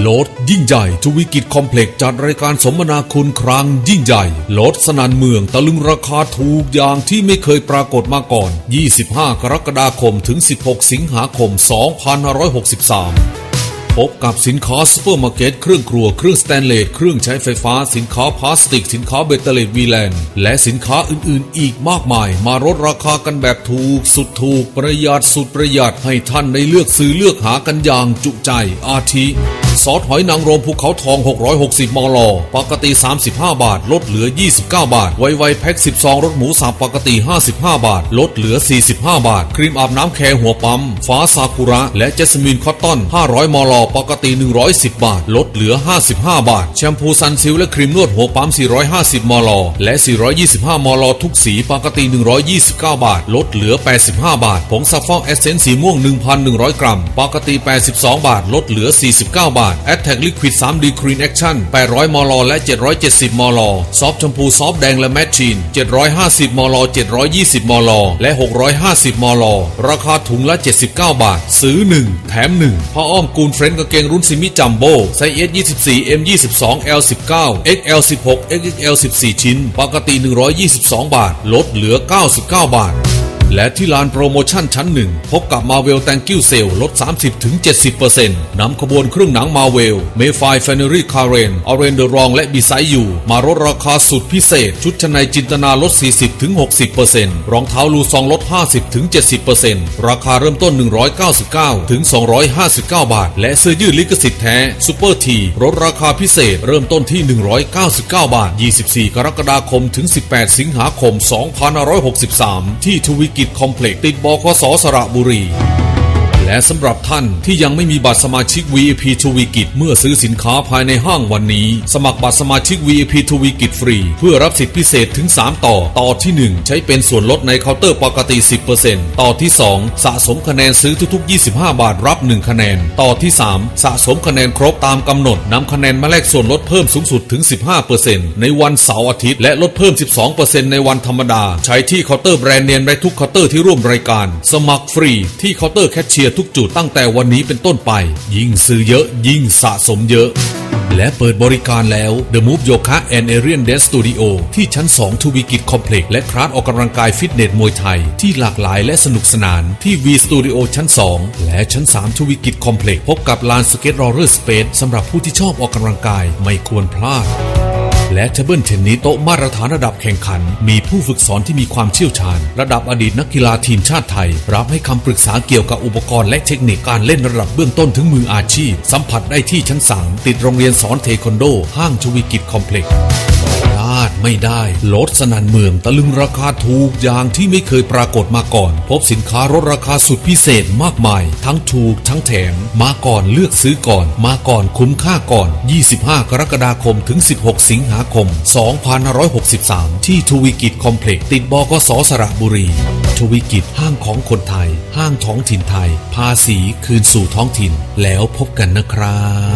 โหลดยิ่งใหญ่ทวีกิจคอมเพล็กซ์จัดรายการสมนาคุณครั้งยิ่งใหญ่โหลดสนันเมืองตะลึงราคาถูกอย่างที่ไม่เคยปรากฏมาก่อน 25 กรกฎาคมถึง 16 สิงหาคม 2563พบกับสินค้าซูเปอร์มาร์เก็ตเครื่องครัวเครื่องสแตนเลสเครื่องใช้ไฟฟ้าสินค้าพลาสติก สินค้าเบตเตอร์เลดวีแลนด์และสินค้าอื่นๆ อีกมากมาย มาลดราคากันแบบถูก สุดถูกประหยัดสุดประหยัดให้ท่านได้เลือกซื้อเลือกหากันอย่างจุใจอาทิ ซอสหอยนางรมภูเขาทอง 660 มล ปกติ 35 บาท ลดเหลือ 29 บาท ไวไวแพ็ค12รสหมูสับปกติ 55 บาท ลดเหลือ 45 บาท ครีมอาบน้ำแคร์หัวปั๊ม ฟ้าซากุระ และเจสมินคอตตอน500 มล ปกติ 110 บาท ลดเหลือ 55 บาท แชมพูซันซิลและครีมนวดหัวปั๊ม 450 มล และ 425 มล ทุกสี ปกติ 129 บาท ลดเหลือ 85 บาท ผงซัฟฟอกเอสเซนต์สีม่วง 1,100 กรัม ปกติ 82 บาท ลดเหลือ 49 บาท แอตแทกลิควิด 3D Clean Action 800 มล และ 770 มล ซอฟแชมพูซอฟแดงและแมชชีน 750 มล 720 มล และ 650 มล ราคาถุงละ 79 บาท ซื้อ 1 แถม 1พ่ออ้อมกูลเฟรนด์กางเกงรุ่นซิมิจัมโบ้ไซส์ S 24 M 22 L 19 XL 16 XXL 14 ชิ้น ปกติ 122 บาท ลดเหลือ 99 บาท และที่ลานโปรโมชั่นชั้นหนึ่งพบกับ Marvel Thank You Sale ลด 30-70%นำขบวนเครื่องหนัง Marvel m a y f i f a n e r y Karen o r a n the r o n g และ Beside You มาลดราคาสุดพิเศษ ชุดชั้นในจินตนาลด 40-60%รองเท้าลูซองลด 50-70%ราคาเริ่มต้น 199-259 บาท และเสื้อยืดลิขสิทธิ์แท้ซูเปอร์ทีลดราคาพิเศษ เริ่มต้นที่ 199 บาท 24 กรกฎาคมถึง 18 สิงหาคม 2563 ที่ทวีกิจคอมเพล็กซ์ติดบคสสระบุรี และสำหรับท่านที่ยังไม่มีบัตรสมาชิก VIP ทวีกิจเมื่อซื้อสินค้าภายในห้างวันนี้ สมัครบัตรสมาชิก VIP ทวีกิจฟรี เพื่อรับสิทธิพิเศษถึง 3 ต่อ ต่อที่ 1 ใช้เป็นส่วนลดในเคาน์เตอร์ปกติ 10%ต่อที่ 2 สะสมคะแนนซื้อทุกๆ 25 บาทรับ 1 คะแนน ต่อที่ 3 สะสมคะแนนครบตามกำหนดนำคะแนนมาแลกส่วนลดเพิ่มสูงสุดถึง 15%ในวันเสาร์อาทิตย์ และลดเพิ่ม 12%ในวันธรรมดา ใช้ที่เคาน์เตอร์แบรนด์เนมและทุกเคาน์เตอร์ที่ร่วมรายการ สมัครฟรีที่เคาน์เตอร์แคชเชียร์ทุกจุดตั้งแต่วันนี้เป็นต้นไป ยิ่งซื้อเยอะยิ่งสะสมเยอะและเปิดบริการแล้ว The Move Yoga and Arian Dance Studio ที่ชั้น 2ทวีกิจคอมเพล็กซ์และคลาสออกกำลังกายฟิตเนสมวยไทย ที่หลากหลายและสนุกสนานที่ V Studio ชั้น 2 และชั้น 3ทวีกิจคอมเพล็กซ์พบกับลานสเก็ตโรลเลอร์สเปซสำหรับผู้ที่ชอบออกกำลังกายไม่ควรพลาด และเทเบิลเทนนิสโต๊ะมาตรฐานระดับแข่งขัน มีผู้ฝึกสอนที่มีความเชี่ยวชาญ ระดับอดีตนักกีฬาทีมชาติไทย รับให้คำปรึกษาเกี่ยวกับอุปกรณ์และเทคนิคการเล่นระดับเบื้องต้นถึงมืออาชีพ สัมผัสได้ที่ชั้นสามติดโรงเรียนสอนเทควันโด ห้างชวิกิจคอมเพล็กซ์ ลาดไม่ได้ลดสนันเมืองตะลึงราคาถูกอย่างที่ไม่เคยปรากฏมาก่อน พบสินค้าลดราคาสุดพิเศษมากมาย ทั้งถูกทั้งแถม มาก่อนเลือกซื้อก่อน มาก่อนคุ้มค่าก่อน 25 กรกฎาคมถึง 16 สิงหาคม 2563 ที่ทวีกิจคอมเพล็กซ์ติดบกสสระบุรีทวีกิจห้างของคนไทย ห้างท้องถิ่นไทย ภาษีคืนสู่ท้องถิ่นแล้วพบกันนะครับ